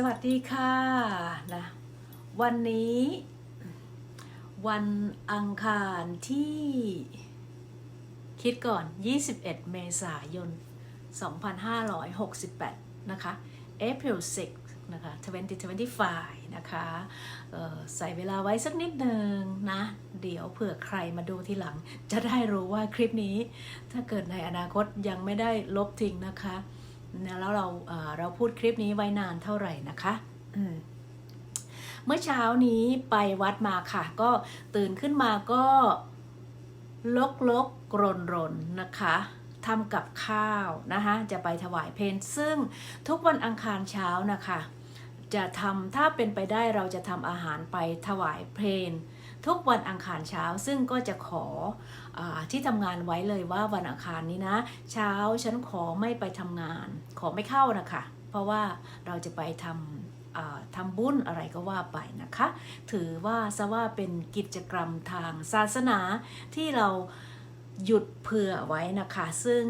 สวัสดีค่ะนะวันนี้ วันอังคารที่ คิดก่อน 21 เมษายน 2568 นะคะ April 6 นะคะ 2025 นะคะเอ่อใส่เวลาไว้สักนิดหนึ่งนะ เดี๋ยวเผื่อใครมาดูทีหลัง จะได้รู้ว่าคลิปนี้ ถ้าเกิดในอนาคตยังไม่ได้ลบทิ้งนะคะ แล้วเราเอ่อเราพูดคลิปนี้ไว้นานเท่าไหร่นะคะอืมเมื่อเช้านี้ไปวัดมาค่ะ ก็ตื่นขึ้นมาก็ลกลกกรนรนนะคะทำกับข้าวนะคะจะไปถวายเพลซึ่งทุกวันอังคารเช้านะคะ จะทำถ้าเป็นไปได้เราจะทำอาหารไปถวายเพลน ทุกวันอังคารเช้าซึ่งก็จะขออที่ทำงานไว้เลยว่าวันอังคารนี้นะ เช้าฉันขอไม่ไปทำงาน ขอไม่เข้านะคะ เพราะว่าเราจะไปทำทำบุญอะไรก็ว่าไปนะคะ ถือว่าซะว่าเป็นกิจกรรมทางศาสนาที่เราหยุดเผื่อไว้นะคะ ซึ่ง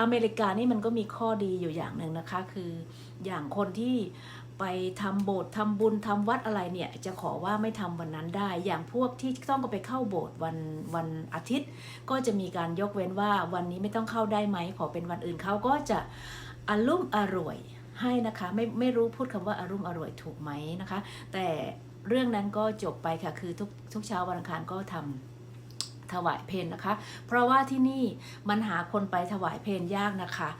อเมริกานี่มันก็มีข้อดีอยู่อย่างหนึ่งนะคะ คืออย่างคนที่ ไปทำโบสถ์ทำบุญทำวัดอะไรเนี่ยจะขอว่าไม่ทำวันนั้นได้ อย่างพวกที่ต้องไปเข้าโบสถ์วันวันอาทิตย์ ก็จะมีการยกเว้นว่าวันนี้ไม่ต้องเข้าได้ไหมขอเป็นวันอื่นเขาก็จะอารมณ์อร่วยให้นะคะไม่ไม่รู้พูดคำว่าอารมณ์อร่วยถูกไหมนะคะ แต่เรื่องนั้นก็จบไปค่ะคือทุกทุกเช้าวันอังคารก็ทำถวายเพลนะคะ เพราะว่าที่นี่มันหาคนไปถวายเพลยากนะคะ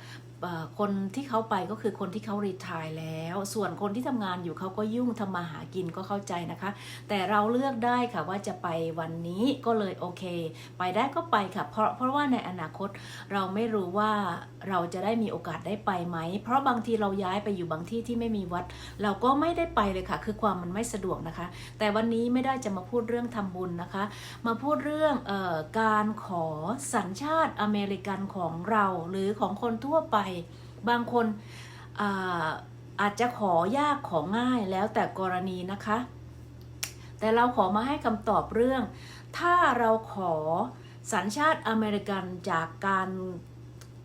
คนที่เขาไปก็คือคนที่เขารีทายแล้ว ส่วนคนที่ทำงานอยู่เขาก็ยุ่งทำมาหากินก็เข้าใจนะคะ แต่เราเลือกได้ค่ะว่าจะไปวันนี้ก็เลยโอเค ไปได้ก็ไปค่ะเพราะเพราะว่าในอนาคตเราไม่รู้ว่าเราจะได้มีโอกาสได้ไปไหม เพราะบางทีเราย้ายไปอยู่บางที่ที่ไม่มีวัด เราก็ไม่ได้ไปเลยค่ะ คือความมันไม่สะดวกนะคะ แต่วันนี้ไม่ได้จะมาพูดเรื่องทำบุญนะคะ มาพูดเรื่องออการขอสัญชาติอเมริกันของเราหรือของคนทั่วไป บางคนอาอาจจะขอยากของง่ายแล้วแต่กรณีนะคะ แต่เราขอมาให้คำตอบเรื่อง ถ้าเราขอสัญชาติอเมริกันจากการ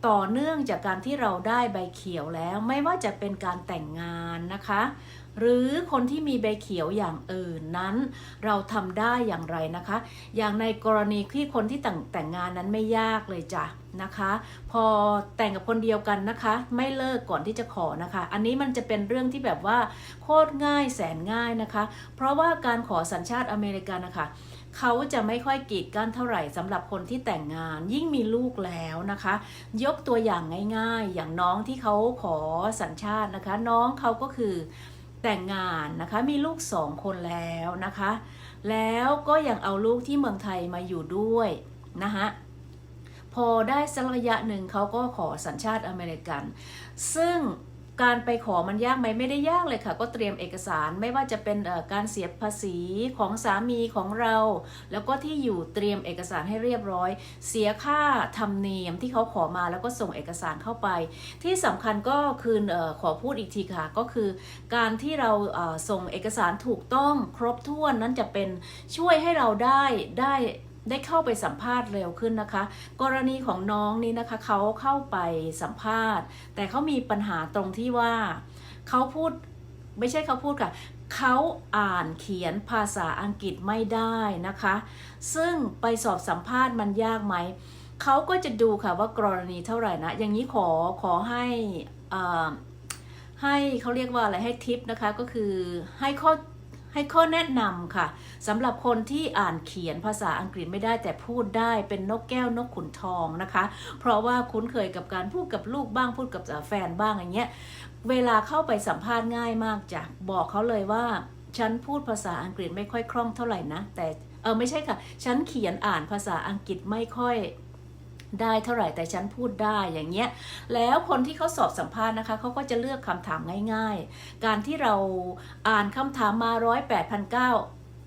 ต่อเนื่องจากการที่เราได้ใบเขียวแล้ว ไม่ว่าจะเป็นการแต่งงานนะคะ หรือคนที่มีใบเขียวอย่างอื่นนั้น เราทำได้อย่างไรนะคะ อย่างในกรณีที่คนที่แต่งแต่งงานนั้นไม่ยากเลยจ้ะนะคะ พอแต่งกับคนเดียวกันนะคะ ไม่เลิกก่อนที่จะขอนะคะ อันนี้มันจะเป็นเรื่องที่แบบว่าโคตรง่ายแสนง่ายนะคะ เพราะว่าการขอสัญชาติอเมริกันนะคะ เขาจะไม่ค่อยกีดกันเท่าไหร่สำหรับคนที่แต่งงาน ยิ่งมีลูกแล้วนะคะ ยกตัวอย่างง่าย ๆ อย่างน้องที่เขาขอสัญชาตินะคะ น้องเขาก็คือแต่งงานนะคะมีลูกสองคนแล้วนะคะ แล้วก็ยังเอาลูกที่เมืองไทยมาอยู่ด้วยนะคะพอได้สักระยะหนึ่งเขาก็ขอสัญชาติอเมริกัน ซึ่ง การไปขอมันยากไหมไม่ได้ยากเลยค่ะ ก็เตรียมเอกสารไม่ว่าจะเป็นเอ่อการเสียภาษีของสามีของเรา แล้วก็ที่อยู่เตรียมเอกสารให้เรียบร้อย เสียค่าธรรมเนียมที่เขาขอมาแล้วก็ส่งเอกสารเข้าไป ที่สำคัญก็คือเออขอพูดอีกทีค่ะ ก็คือการที่เราส่งเอกสารถูกต้องครบถ้วนนั้นจะเป็นช่วยให้เราได้ได้ ได้เข้าไปสัมภาษณ์เร็วขึ้นนะคะ กรณีของน้องนี่นะคะเขาเข้าไปสัมภาษณ์ แต่เขามีปัญหาตรงที่ว่าเขาพูดไม่ใช่เขาพูดค่ะเขาอ่านเขียนภาษาอังกฤษไม่ได้นะคะ ซึ่งไปสอบสัมภาษณ์มันยากไหม เขาก็จะดูค่ะว่ากรณีเท่าไหร่นะ อย่างนี้ขอขอให้อ่าให้เขาเรียกว่าอะไรให้ทิปนะคะ ก็คือให้ข้อ ให้ข้อแนะนำค่ะสำหรับคนที่อ่านเขียนภาษาอังกฤษไม่ได้แต่พูดได้เป็นนกแก้วนกขุนทองนะคะ เพราะว่าคุ้นเคยกับการพูดกับลูกบ้างพูดกับแฟนบ้างอย่างเงี้ยเวลาเข้าไปสัมภาษณ์ง่ายมากจ้ะบอกเขาเลยว่า ฉันพูดภาษาอังกฤษไม่ค่อยคล่องเท่าไหร่นะแต่เออไม่ใช่ค่ะ ฉันเขียนอ่านภาษาอังกฤษไม่ค่อย ได้เท่าไหร่แต่ฉันพูดได้อย่างเงี้ยแล้วคนที่เขาสอบสัมภาษณ์นะคะเขาก็จะเลือกคำถามง่าย ๆ การที่เราอ่านคำถามมาร้อยแปดพันเก้า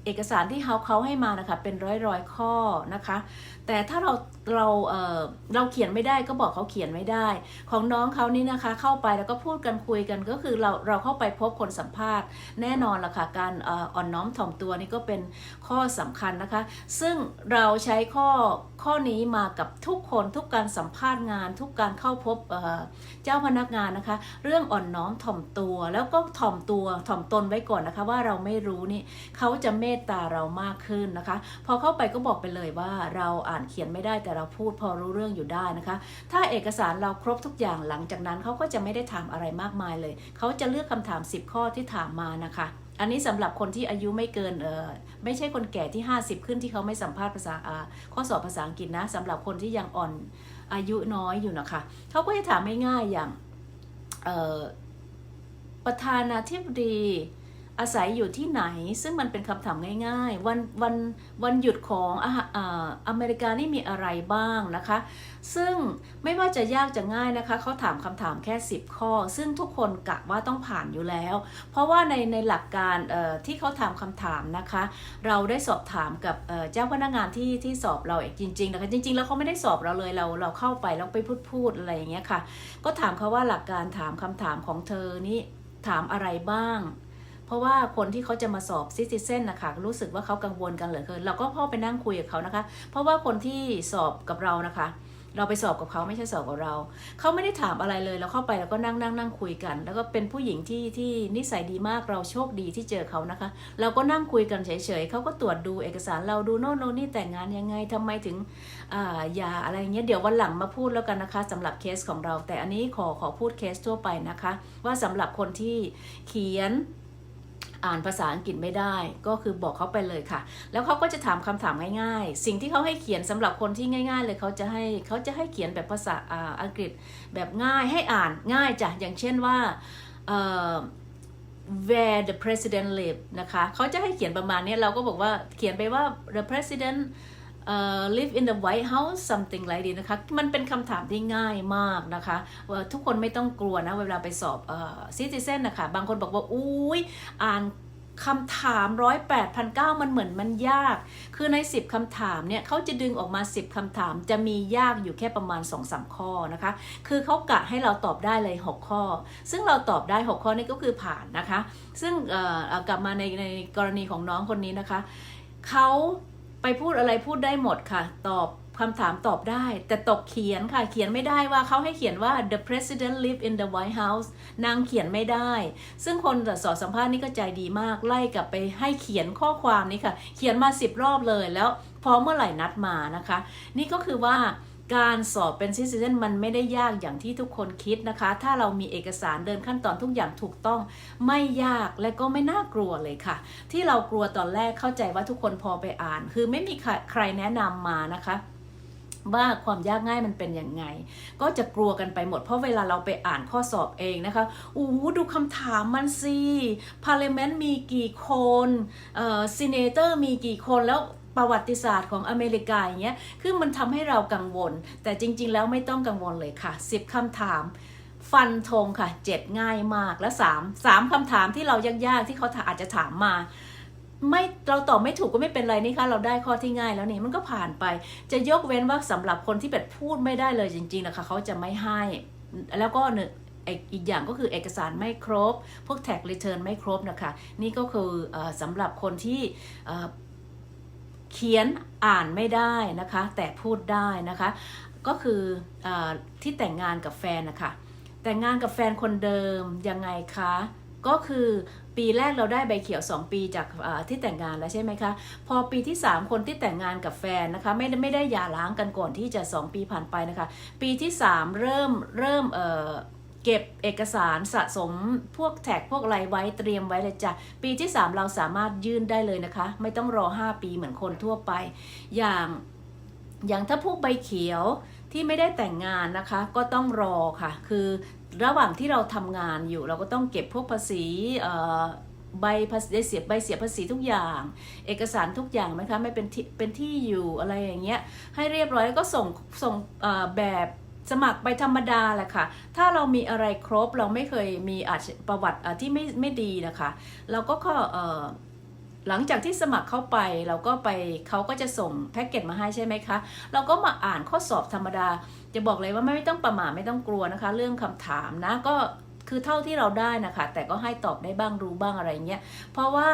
เอกสารที่เขาเขาให้มานะคะเป็นร้อยร้อยๆข้อนะคะ แต่ถ้าเราเราเออเราเขียนไม่ได้ก็บอกเขาเขียนไม่ได้ ของน้องเขานี่นะคะเข้าไปแล้วก็พูดกันคุยกันก็คือเราเราเข้าไปพบคนสัมภาษณ์ แน่นอนละค่ะการอ่อนน้อมถ่อมตัวนี่ก็เป็นข้อสำคัญนะคะ ซึ่งเราใช้ข้อ ข้อนี้มากับทุกคนทุกการสัมภาษณ์งาน ทุกการเข้าพบเเจ้าพนักงานนะคะ เรื่องอ่อนน้อมถ่อมตัว แล้วก็ถ่อมตัวถ่อมตนไว้ก่อนนะคะ ว่าเราไม่รู้นี่เขาจะเมตตาเรามากขึ้นนะคะ พอเข้าไปก็บอกไปเลยว่าเราอ่านเขียนไม่ได้แต่เราพูดพอรู้เรื่องอยู่ได้นะคะ ถ้าเอกสารเราครบทุกอย่างหลังจากนั้นเขาก็จะไม่ได้ถามอะไรมากมายเลย เขาจะเลือกคำถาม 10 ข้อที่ถามมานะคะ อันนี้สำหรับคนที่อายุไม่เกินเออไม่ใช่คนแก่ที่ 50 ขึ้นที่เขาไม่สัมภาษณ์ภาษาอาข้อสอบภาษาอังกฤษนะสำหรับคนที่ยังอ่อนอายุน้อยอยู่นะคะเขาก็จะถามง่ายๆอย่างประธานาธิบดี อาศัยอยู่ที่ไหน ซึ่งมันเป็นคำถามง่ายๆ วันวันวันหยุดของอออเมริกานี่มีอะไรบ้างนะคะ ซึ่งไม่ว่าจะยากจะง่ายนะคะเขาถามคำถามแค่ 10 ข้อ ซึ่งทุกคนกะว่าต้องผ่านอยู่แล้ว เพราะว่าในในหลักการที่เขาถามคำถามนะคะ เราได้สอบถามกับเอ่อเจ้าพนักงานที่ที่สอบเราเองจริงๆนะคะจริง ๆ แล้วเขาไม่ได้สอบเราเลยเราเราเข้าไปแล้วไปพูดพูดอะไรอย่างเงี้ยค่ะ ก็ถามเขาว่าหลักการถามคำถามของเธอนี่ถามอะไรบ้าง เพราะว่าคนที่เขาจะมาสอบซิติเซนนะคะรู้สึกว่าเขากังวลกันเหลือเกินเราก็พ่อไปนั่งคุยกับเขานะคะ เพราะว่าคนที่สอบกับเรานะคะ เราไปสอบกับเขาไม่ใช่สอบกับเรา เขาไม่ได้ถามอะไรเลยเราเข้าไปแล้วก็นั่งนั่งนั่งคุยกัน แล้วก็เป็นผู้หญิงที่ที่นิสัยดีมากเราโชคดีที่เจอเขานะคะ เราก็นั่งคุยกันเฉยๆเขาก็ตรวจดูเอกสารเราดูโน่นโน่นนี่แต่งงานยังไงทำไมถึงอ่ายาอะไรเงี้ยเดี๋ยววันหลังมาพูดแล้วกันนะคะสำหรับเคสของเรา แต่อันนี้ขอขอพูดเคสทั่วไปนะคะ ว่าสำหรับคนที่เขียน อ่านภาษาอังกฤษไม่ได้ ก็คือบอกเขาไปเลยค่ะ แล้วเขาก็จะถามคำถามง่ายๆ สิ่งที่เขาให้เขียนสำหรับคนที่ง่าย ๆ เลยเขาจะให้เขาจะให้เขียนแบบภาษาอ,อังกฤษแบบง่ายให้อ่านง่ายจ้ะอย่างเช่นว่า where the president live นะคะเขาจะให้เขียนประมาณนี้เราก็บอกว่าเขียนไปว่า the president เอ่อ live in the White House something like this นะคะ มันเป็นคำถามที่ง่ายมากนะคะว่าทุกคนไม่ต้องกลัวนะ เวลาไปสอบ citizen นะคะ บางคนบอกว่า อุ้ยอ่านคำถามร้อยแปดพันเก้ามันเหมือนมันยาก คือใน 10คำถามเนี่ยเขาจะดึงออกมา 10คำถามจะมียากอยู่แค่ประมาณ 2-3ข้อนะคะ คือเขากะให้เราตอบได้เลย 6 ข้อ ซึ่งเราตอบได้ 6 ข้อนี้ก็คือผ่านนะคะ ซึ่งกลับมาในในกรณีของน้องคนนี้นะคะเขา ไปพูดอะไรพูดได้หมดค่ะ ตอบคำถามตอบได้ แต่ตกเขียนค่ะ เขียนไม่ได้ว่าเขาให้เขียนว่า the president live in the White House นางเขียนไม่ได้ ซึ่งคนสอสัมภาษณ์นี่ก็ใจดีมาก ไล่กลับไปให้เขียนข้อความนี้ค่ะ เขียนมาสิบรอบเลยแล้วพอเมื่อไหร่นัดมานะคะ นี่ก็คือว่า การสอบเป็นซิติเซนมันไม่ได้ยากอย่างที่ทุกคนคิดนะคะ ถ้าเรามีเอกสารเดินขั้นตอนทุกอย่างถูกต้องไม่ยากและก็ไม่น่ากลัวเลยค่ะ ที่เรากลัวตอนแรกเข้าใจว่าทุกคนพอไปอ่าน คือไม่มีใครใครแนะนำมานะคะว่าความยากง่ายมันเป็นยังไง ก็จะกลัวกันไปหมด เพราะเวลาเราไปอ่านข้อสอบเองนะคะอู้ดูคำถามมันสิพาร์เลเมนต์มีกี่คนเอ่อซีเนเตอร์มีกี่คนแล้ว ประวัติศาสตร์ของอเมริกาอย่างเงี้ยคือมันทำให้เรากังวล แต่จริง ๆ แล้วไม่ต้องกังวลเลยค่ะ 10คำถามฟันธงค่ะเจ็ดง่ายมากและสามสามคำถามที่เรายากๆที่เขาอาจจะถามมา ไม่เราตอบไม่ถูกก็ไม่เป็นไรนี่คะเราได้ข้อที่ง่ายแล้วนี่มันก็ผ่านไป จะยกเว้นว่าสำหรับคนที่แบบพูดไม่ได้เลยจริงๆนะคะเขาจะไม่ให้ แล้วก็หนึ่งอีกอย่างก็คือเอกสารไม่ครบ พวก tag return ไม่ครบนะคะ นี่ก็คืออสำหรับคนที่ เขียนอ่านไม่ได้นะคะ แต่พูดได้นะคะ ก็คืออที่แต่งงานกับแฟนนะคะแต่งงานกับแฟนคนเดิมยังไงคะ ก็คือปีแรกเราได้ใบเขียว 2 ปีจากที่แต่งงานแล้วใช่ไหมคะ พอปีที่ 3 คนที่แต่งงานกับแฟนนะคะ ไม่ได้ไม่ได้หย่าร้างกันก่อนที่จะ 2 ปีผ่านไปนะคะ ปีที่ 3 เริ่มเริ่มเอ่อ เก็บเอกสารสะสมพวกแท็กพวกอะไรไว้เตรียมไว้เลยจ้ะ ปีที่ 3 เราสามารถยื่นได้เลยนะคะ ไม่ต้องรอ 5 ปีเหมือนคนทั่วไป อย่างอย่างถ้าพวกใบเขียวที่ไม่ได้แต่งงานนะคะ ก็ต้องรอค่ะ คือระหว่างที่เราทำงานอยู่เราก็ต้องเก็บพวกภาษีใบภาษีเสียใบเสียภาษีทุกอย่าง เอกสารทุกอย่างไหมคะไม่เป็นที่เป็นที่อยู่อะไรอย่างเงี้ยให้เรียบร้อยแล้วก็ส่งส่งแบบ สมัครไปธรรมดาแหละค่ะ ถ้าเรามีอะไรครบเราไม่เคยมีอาชประวัติที่ไม่ไม่ดีนะคะ เราก็ข้อหลังจากที่สมัครเข้าไปเราก็ไปเขาก็จะส่งแพ็กเกจมาให้ใช่ไหมคะ เราก็มาอ่านข้อสอบธรรมดา จะบอกเลยว่าไม่ต้องประหม่าไม่ต้องกลัวนะคะ เรื่องคำถามนะก็ คือเท่าที่เราได้นะคะ แต่ก็ให้ตอบได้บ้างรู้บ้างอะไรเงี้ย เพราะว่า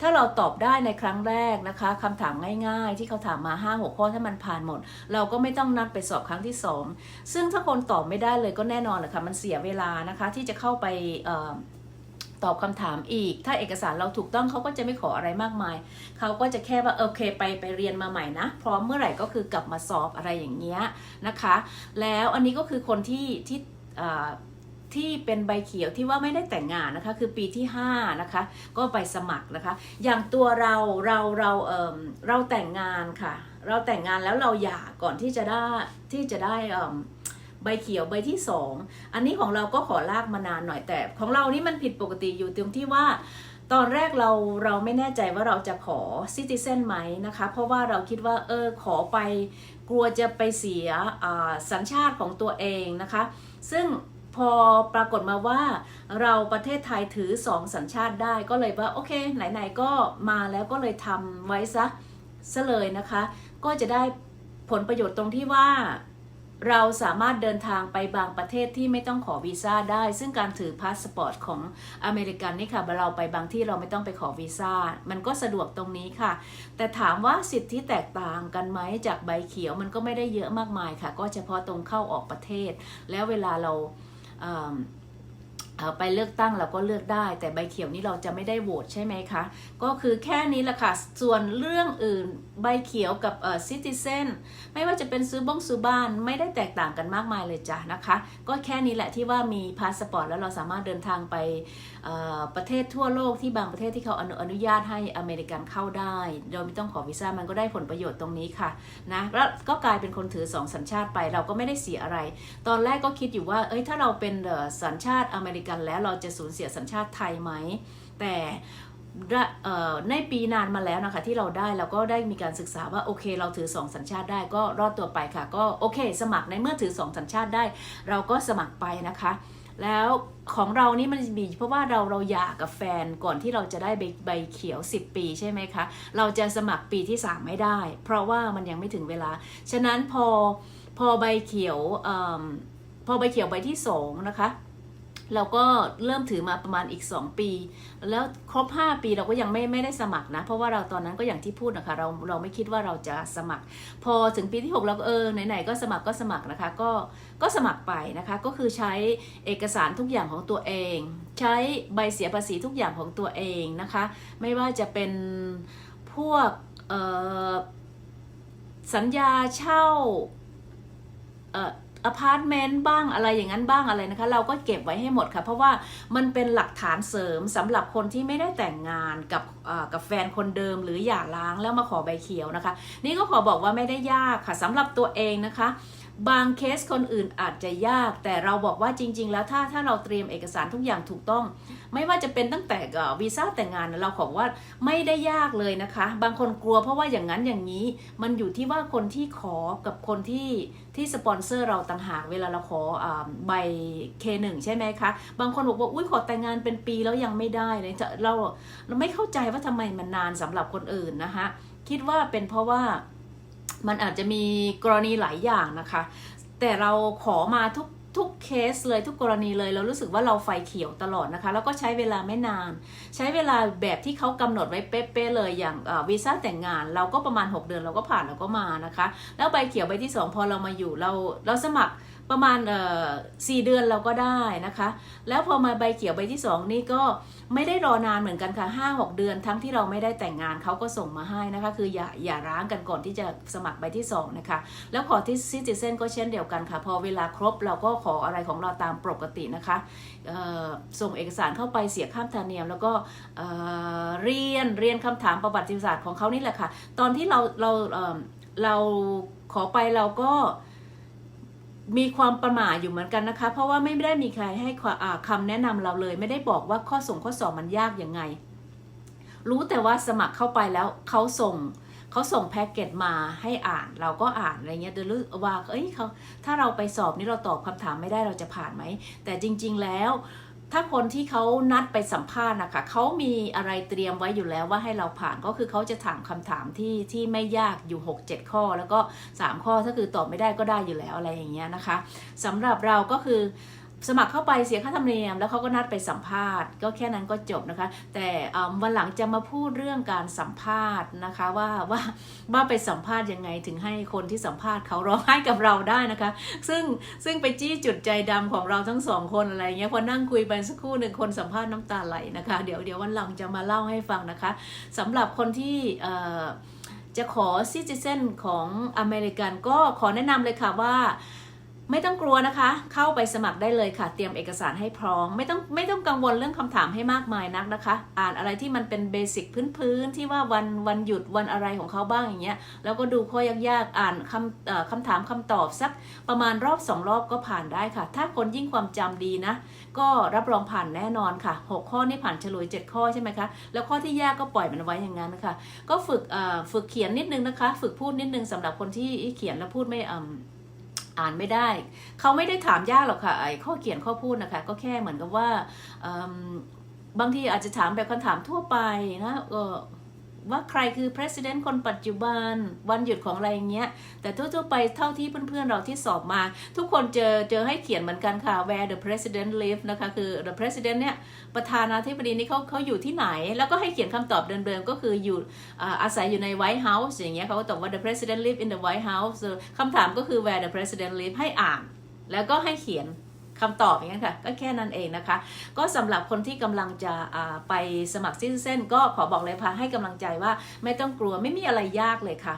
ถ้าเราตอบได้ในครั้งแรกนะคะคำถามง่าย ๆ ที่เขาถามมา5้าหข้อถ้ามันผ่านหมด เราก็ไม่ต้องนัดไปสอบครั้งที่ 2 ซึ่งถ้าคนตอบไม่ได้เลยก็แน่นอนแหละค่ะมันเสียเวลานะคะที่จะเข้าไปตอบคำถามอีก ถ้าเอกสารเราถูกต้องเขาก็จะไม่ขออะไรมากมาย เขาก็จะแค่ว่าโอเคไปไปเรียนมาใหม่นะ พร้อมเมื่อไหร่ก็คือกลับมาสอบอะไรอย่างเงี้ยนะคะ แล้วอันนี้ก็คือคนที่ที่ ที่เป็นใบเขียวที่ว่าไม่ได้แต่งงานนะคะ คือปีที่5นะคะ ก็ไปสมัครนะคะ อย่างตัวเราเราเราเออเราแต่งงานค่ะ เราแต่งงานแล้วเราหย่าก่อนที่จะได้ที่จะได้เอิ่มใบเขียวใบที่2อันนี้ของเราก็ขอลากมานานหน่อยแต่ ของเรานี่มันผิดปกติอยู่ตรงที่ว่า ตอนแรกเราเราไม่แน่ใจว่าเราจะขอซิติเซนไหมนะคะ เพราะว่าเราคิดว่าเออขอไปกลัวจะไปเสียสัญชาติของตัวเองนะคะ ซึ่ง พอปรากฏมาว่าเราประเทศไทยถือสองสัญชาติได้ก็เลยว่าโอเค ไหนๆก็มาแล้วก็เลยทำไว้ซะซะเลยนะคะ ก็จะได้ผลประโยชน์ตรงที่ว่า เราสามารถเดินทางไปบางประเทศที่ไม่ต้องขอวีซ่าได้ ซึ่งการถือพาสปอร์ตของอเมริกันนี่ค่ะเราไปบางที่เราไม่ต้องไปขอวีซ่ามันก็สะดวกตรงนี้ค่ะ แต่ถามว่าสิทธิแตกต่างกันไหมจากใบเขียวมันก็ไม่ได้เยอะมากมายค่ะ ก็เฉพาะตรงเข้าออกประเทศ แล้วเวลาเรา Um, ไปเลือกตั้งเราก็เลือกได้ แต่ใบเขียวนี่เราจะไม่ได้โหวตใช่ไหมคะ ก็คือแค่นี้แหละค่ะ ส่วนเรื่องอื่นใบเขียวกับเอ่อซิติเซนไม่ว่าจะเป็นซื้อบ้องซื้อบ้านไม่ได้แตกต่างกันมากมายเลยจ้ะนะคะ ก็แค่นี้แหละที่ว่ามีพาสปอร์ตแล้วเราสามารถเดินทางไปเอ่อประเทศทั่วโลกที่บางประเทศที่เขาอนุอนุญาตให้อเมริกันเข้าได้โดยไม่ต้องขอวีซ่ามันก็ได้ผลประโยชน์ตรงนี้ค่ะนะแล้วก็กลายเป็นคนถือสองสัญชาติไปเราก็ไม่ได้เสียอะไร ตอนแรกก็คิดอยู่ว่าเอ้ยถ้าเราเป็นสัญชาติอเมริกันแล้วเราจะสูญเสียสัญชาติไทยไหม แต่ในปีนานมาแล้วนะคะที่เราได้เราก็ได้มีการศึกษาว่าโอเค เราถือสองสัญชาติได้ก็รอดตัวไปค่ะ ก็โอเค สมัครในเมื่อถือสองสัญชาติได้ เราก็สมัครไปนะคะ แล้วของเรานี่มันมีเพราะว่าเราเราหย่ากับแฟนก่อนที่เราจะได้ใบใบเขียว 10 ปีใช่ไหมคะเราจะสมัครปีที่ 3 ไม่ได้ เพราะว่ามันยังไม่ถึงเวลา ฉะนั้นพอพอใบเขียวอพอใบเขียวใบที่2นะคะ เราก็เริ่มถือมาประมาณอีก 2 ปี แล้วครบ 5 ปีเราก็ยังไม่ไม่ได้สมัครนะ เพราะว่าเราตอนนั้นก็อย่างที่พูดนะคะเราเราไม่คิดว่าเราจะสมัคร พอถึงปีที่ 6 เราก็เออไหนๆก็สมัครก็สมัครนะคะ ก็ก็สมัครไปนะคะ ก็คือใช้เอกสารทุกอย่างของตัวเอง ใช้ใบเสียภาษีทุกอย่างของตัวเองนะคะ ไม่ว่าจะเป็นพวกสัญญาเช่าเอ่อ อพาร์ตเมนต์บ้างอะไรอย่างนั้นบ้างอะไรนะคะ เราก็เก็บไว้ให้หมดค่ะ เพราะว่ามันเป็นหลักฐานเสริมสำหรับคนที่ไม่ได้แต่งงานกับกับแฟนคนเดิมหรือหย่าร้างแล้วมาขอใบเขียวนะคะ นี่ก็ขอบอกว่าไม่ได้ยากค่ะสำหรับตัวเองนะคะ บางเคสคนอื่นอาจจะยาก แต่เราบอกว่าจริง ๆ แล้วถ้าถ้าเราเตรียมเอกสารทุกอย่างถูกต้อง ไม่ว่าจะเป็นตั้งแต่ก่อวีซ่าแต่งงานเราขอว่าไม่ได้ยากเลยนะคะ บางคนกลัวเพราะว่าอย่างนั้นอย่างนี้ มันอยู่ที่ว่าคนที่ขอกับคนที่ที่สปอนเซอร์เราต่างหากเวลาเราขออใบ K1 ใช่ไหมคะบางคนบอกว่าอุ้ยขอแต่งงานเป็นปีแล้วยังไม่ได้เลยเราเราไม่เข้าใจว่าทำไมมันนานสำหรับคนอื่นนะคะคิดว่าเป็นเพราะว่า มันอาจจะมีกรณีหลายอย่างนะคะ แต่เราขอมาทุกทุกเคสเลยทุกกรณีเลยเรารู้สึกว่าเราไฟเขียวตลอดนะคะ แล้วก็ใช้เวลาไม่นาน ใช้เวลาแบบที่เขากำหนดไว้เป๊ะๆเลยอย่างวีซ่าแต่งงาน เราก็ประมาณ 6 เดือนเราก็ผ่านเราก็มานะคะ แล้วใบเขียวใบที่ 2 พอเรามาอยู่เราเราสมัคร ประมาณเอ่อสี่เดือนเราก็ได้นะคะ แล้วพอมาใบเขียวใบที่ 2 นี่ก็ไม่ได้รอนานเหมือนกันค่ะห้าหกเดือนทั้งที่เราไม่ได้แต่งงานเขาก็ส่งมาให้นะคะ คืออย่าอย่าร้างกันก่อนที่จะสมัครใบที่ 2 นะคะ แล้วขอที่ซิติเซนก็เช่นเดียวกันค่ะ พอเวลาครบเราก็ขออะไรของเราตามปกตินะคะส่งเอกสารเข้าไปเสียค่าธรรมเนียม แล้วก็เเรียนเรียนคำถามประวัติศาสตร์ของเขานี่แหละค่ะ ตอนที่เราเราเอ่อเราขอไปเราก็ มีความประหม่าอยู่เหมือนกันนะคะ เพราะว่าไม่ได้มีใครให้คำมอ่าคำแนะนำเราเลย ไม่ได้บอกว่าข้อส่งข้อสอบมันยากยังไง รู้แต่ว่าสมัครเข้าไปแล้วเขาส่งเขาส่งแพ็กเกจมาให้อ่าน เราก็อ่านอะไรเงี้ยเดลว่าเอ้ยเขาถ้าเราไปสอบนี่เราตอบคำถามไม่ได้เราจะผ่านไหมแต่จริง ๆแล้ว ถ้าคนที่เขานัดไปสัมภาษณ์นะคะเขามีอะไรเตรียมไว้อยู่แล้วว่าให้เราผ่านก็คือเขาจะถามคำถามที่ที่ไม่ยากอยู่ 6 7 ข้อ แล้วก็ 3 ข้อถ้าคือตอบไม่ได้ก็ได้อยู่แล้วอะไรอย่างเงี้ยนะคะสำหรับเราก็คือ สมัครเข้าไปเสียค่าธรรมเนียม แล้วเขาก็นัดไปสัมภาษณ์ ก็แค่นั้นก็จบนะคะ แต่วันหลังจะมาพูดเรื่องการสัมภาษณ์นะคะว่าว่าว่าไปสัมภาษณ์ยังไงถึงให้คนที่สัมภาษณ์เขาร้องไห้กับเราได้นะคะ ซึ่งซึ่งไปจี้จุดใจดำของเราทั้งสองคนอะไรเงี้ยพอนั่งคุยไปสักครู่หนึ่งคนสัมภาษณ์น้ำตาไหลนะคะ เดี๋ยวเดี๋ยววันหลังจะมาเล่าให้ฟังนะคะสำหรับคนที่จะขอซิติเซนของอเมริกันก็ขอแนะนำเลยค่ะว่า ไม่ต้องกลัวนะคะ เข้าไปสมัครได้เลยค่ะ เตรียมเอกสารให้พร้อม ไม่ต้องไม่ต้องกังวลเรื่องคำถามให้มากมายนักนะคะ อ่านอะไรที่มันเป็นเบสิกพื้นๆที่ว่าวันวันหยุดวันอะไรของเขาบ้างอย่างเงี้ย แล้วก็ดูข้อยากๆ อ่านคำคำถามคำตอบสักประมาณรอบสองรอบก็ผ่านได้ค่ะ ถ้าคนยิ่งความจำดีนะ ก็รับรองผ่านแน่นอนค่ะ 6 ข้อนี่ผ่านเฉลย 7 ข้อใช่ไหมคะ แล้วข้อที่ยากก็ปล่อยมันไว้อย่างนั้นนะคะก็ฝึกฝึกเขียนนิดนึงนะคะ ฝึกพูดนิดนึงสำหรับคนที่เขียนแล้วพูดไม่อ่ำ อ่านไม่ได้ เขาไม่ได้ถามยากหรอกค่ะไอ้ข้อเขียนข้อพูดนะคะ ก็แค่เหมือนกับว่าบางทีอาจจะถามแบบคำถามทั่วไปนะ ว่าใครคือ president คนปัจจุบัน วันหยุดของอะไรเงี้ย แต่ทั่วๆไปเท่าที่เพื่อนๆ เราที่สอบมา ทุกคนเจอเจอให้เขียนเหมือนกันค่ะ where the president live นะคะ คือ the president เนี่ย ประธานาธิบดีนี่เขาเขาอยู่ที่ไหน แล้วก็ให้เขียนคำตอบเดิมๆ ก็คืออยู่อาศัยอยู่ใน White House อย่างเงี้ยเขาก็ตอบว่า the president live in the White House คำถามก็คือ where the president live ให้อ่าน แล้วก็ให้เขียน คำตอบอย่างนี้ค่ะ ก็แค่นั้นเองนะคะ ก็สำหรับคนที่กำลังจะไปสมัครสิ้นเซนก็ขอบอกเลยพาให้กำลังใจว่าไม่ต้องกลัวไม่มีอะไรยากเลยค่ะ